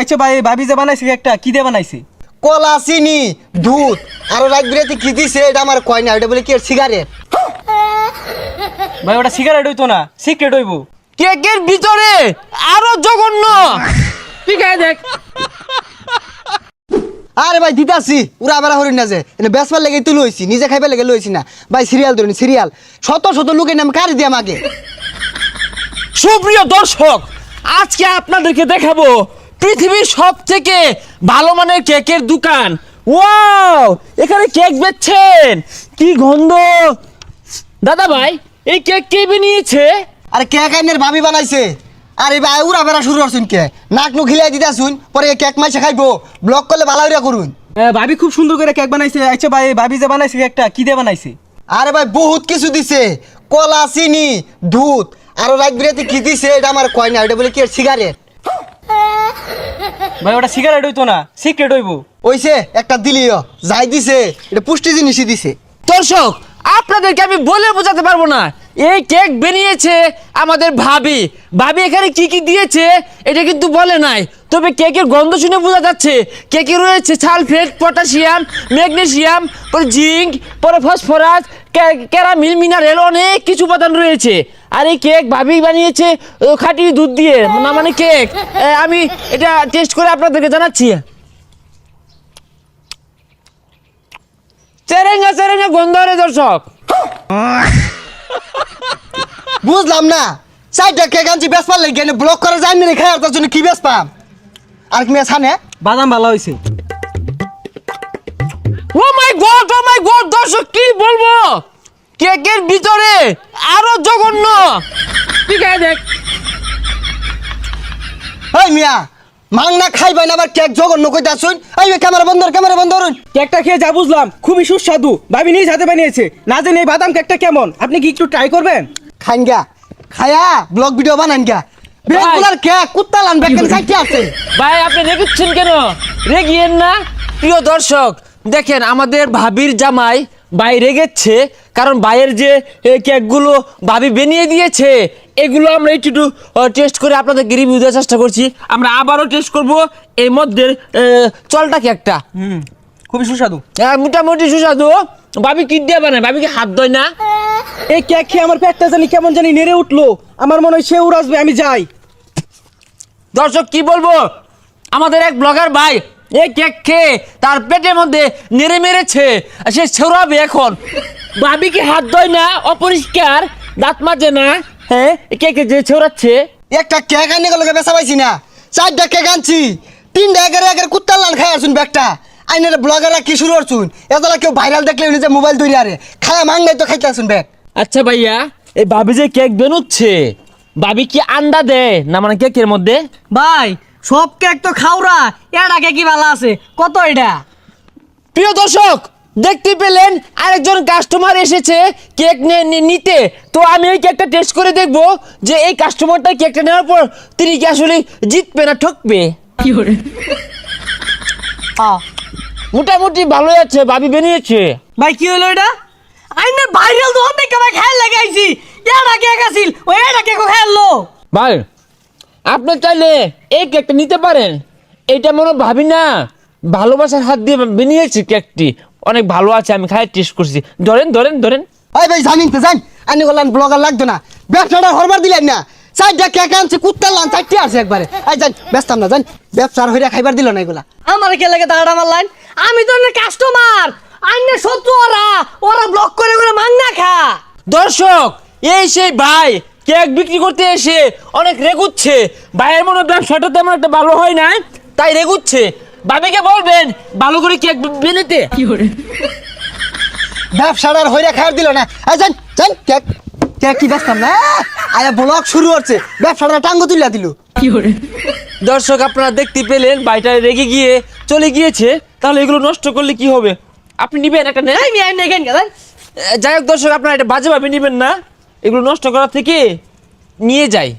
আচ্ছা ভাই ভাবি যে বানাইছে একটা কি দিয়ে বানাইছে? কলা চিনি দুধ আর রাত বিরাতে কি দিছে এটা আমার কয় না এটা বলে কি সিগারেট ভাই ওটা সিগারেট হইতো না সিক্রেট হইবো। কেকের ভিতরে আরও জঘন্য। আছে দেখ? আরে ভাই দিতাছি উড়া বেড়া হরিণ না যে এনে বেসবার লেগে তুই লইছি নিজে খাইবে লেগে লইছি না। ভাই সিরিয়াল ধরুন সিরিয়াল শত শত লোকের নাম কারি দিয়ে আমাকে সুপ্রিয় দর্শক আজকে আপনাদেরকে দেখাবো পৃথিবীর সব থেকে ভালো মানের কেকের দোকান। ওয়াও! এখানে কেক বেচছেন। কি গন্ধ! দাদা ভাই এই কেক কে বানিয়েছে? আরে কেক আইনের ভাবি বানাইছে। আরে ভাই উড়া বেড়া শুরু করছুন কে? নাক নু খিলাই দিতাছুন পরে এ কেক মাইছে খাইবো। ব্লক করলে ভালো হইরা করুন। ভাবি খুব সুন্দর করে কেক বানাইছে। আচ্ছা ভাই ভাবি যে বানাইছে একটা কি দিয়ে বানাইছে? আরে ভাই বহুত কিছু দিছে। কলা চিনি দুধ। আর রাত বিরাতে কি দিছে এটা আমার কয় না এটা বলে কি সিগারেট। ভাই, ওটা সিগারেট হইতো না সিক্রেট হইবো। ওইছে, একটা দিলিও, যাই দিছে, এটা পুষ্টি জিনিসই দিছে। দর্শক, আপনাদেরকে আমি বলে বোঝাতে পারব না, এই কেক বানিয়েছে আমাদের ভাবি। ভাবি এখানে কি কি দিয়েছে, এটা কিন্তু বলে নাই। তবে কেকের গন্ধ শুনে বোঝা যাচ্ছে কেকে রয়েছে সালফেট, পটাশিয়াম ম্যাগনেসিয়াম পরে জিঙ্ক, পরে ফসফরাস ক্যারামিল, মিনারেল, অনেক কিছু উপাদান রয়েছে। আর এই কেক ভাবি বানিয়েছে ও, খাঁটি দুধ দিয়ে। না মানে কেক। আমি এটা টেস্ট করে আপনাদেরকে জানাচ্ছি। চেরেঙ্গা চেরেঙ্গা গন্ধ রে দর্শক। বুঝলাম না। চারটা কেক আনছি বেসপার লেগে ব্লক করা যায় না খাই তার জন্য কি বেস পাম আর কি ছানে বাদাম ভালো হয়েছে। ও মাই গড ও মাই গড দর্শক কি বলব? কেকের ভিতরে আরও জঘন্য। ঠিক আছে দেখ। এই মিয়া মাংনা খাইবাই না আবার কেক জঘন্য কইতা শুন এই ক্যামেরা বন্ধ ক্যামেরা বন্ধ করুন কেকটা খেয়ে যা বুঝলাম। খুবই সুস্বাদু। ভাবি নিজ হাতে বানিয়েছে। না জানি এই বাদাম কেকটা কেমন? আপনি কি একটু ট্রাই করবেন? খাইন গা খায়া ব্লগ ভিডিও বানান গা বেগুলার কেক কুত্তা লান বেকেন সাইটে আছে? ভাই আপনি রেগুচ্ছেন কেন? রেগিয়েন না। প্রিয় দর্শক দেখেন আমাদের ভাবির জামাই ভাই রেগেচ্ছে কারণ ভাইয়ের যে কেকগুলো ভাবি বানিয়ে দিয়েছে এগুলো আমরা একটু একটু টেস্ট করে আপনাদেরকে রিভিউ দেওয়ার চেষ্টা করছি। আমরা আবারও টেস্ট করব এই মধ্যে চলটা কেকটা। হুম খুবই সুস্বাদু। হ্যাঁ, মোটামুটি সুস্বাদু। ভাবি কি দিয়ে বানায়? ভাবি কি হাত ধয় না। এই কেক খেয়ে আমার পেটটা জানি কেমন জানি নেড়ে উঠল। আমার মনে হয় সে উড়াসবে আমি যাই। দর্শক কি বলব? আমাদের এক ব্লগার ভাই এই কেক খেয়ে তার পেটের মধ্যে নেড়ে মেরেছে আর সে ছড়াবে এখন। ভাবি কি হাত ধোয় না অপরিষ্কার দাঁত মাজে না হ্যাঁ? কেকে যে ছড়াচ্ছে। একটা কেক আইনে গেলে বেচা পাইছি না। চারটা কেক আনছি। তিনটা এগারো এগারো কুত্তা লান খাই আসুন ব্যাগটা। আইনের ব্লগাররা কি শুরু করছুন? এতলা কেউ ভাইরাল দেখলে উনি যে মোবাইল তৈরি আরে খায়া মাংনাই তো খাইতে আসুন ব্যাগ। আচ্ছা ভাইয়া এই ভাবি যে কেক বেনুচ্ছে ভাবি কি আন্ডা দেয়? না মানে কেকের মধ্যে? ভাই সব কেক তো খাওরা এটা কেক কি ভালো আছে? কত এটা? প্রিয় দর্শক দেখতে পেলেন আরেকজন কাস্টমার এসেছে কেক নে- নিতে। তো আমি এই কেকটা টেস্ট করে দেখব যে এই কাস্টমারটা কেকটা নেওয়ার পর তিনি কি আসলে জিতবে না ঠকবে। মোটামুটি ভালোই আছে ভাবি বেরিয়েছে। ভাই কি হলো এটা? আইনের ভাইরাল তো অনেক ভাই খেয়াল লাগাইছি। এটা কেক আছিল ও এটা কেক খেললো ভাই আপনি চাইলে এই কেকটা নিতে পারেন। এটা মনে ভাবি না ভালোবাসার হাত দিয়ে বানিয়েছি কেকটি অনেক ভালো আছে আমি খাই টেস্ট করছি। ধরেন ধরেন ধরেন। এই ভাই জানিন তো জান আইনে গেলাম ব্লগার লাগতো না। ব্যবসাটা হরবার দিলেন না। চারটা কেক আনছি কুত্তা লান চারটে আছে একবারে। এই জান ব্যস্তাম না জান। ব্যবসার হইরা খাইবার দিল না এগুলা। আমার কে লাগে দাঁড়া আমার লাইন? আমি তো কাস্টমার আইনে শত্রু ওরা। ওরা ব্লক করে করে মাংনা খা। দর্শক এই সেই ভাই কেক বিক্রি করতে এসে অনেক রেগুচ্ছে। ভাইয়ের মনে ব্যবসাটা তেমন একটা ভালো হয় না তাই রেগুচ্ছে। ভাবিকে বলবেন ভালো করে কেক বেনেতে ব্যবসাটার হইরা খাইবার দিল না। এই জান জান কেক কেক কি ব্যস্তাম না? আয়া ব্লগ শুরু হচ্ছে ব্যবসাটা টাঙ্গ তুলিয়া দিল। দর্শক আপনারা দেখতে পেলেন ভাইটা রেগে গিয়ে চলে গিয়েছে। তাহলে এগুলো নষ্ট করলে কি হবে? আপনি নিবেন একটা নেন আমি আইন দেখেন কেন যাই হোক দর্শক আপনারা এটা বাজেভাবে নিবেন না। এগুলো নষ্ট করার থেকে নিয়ে যাই।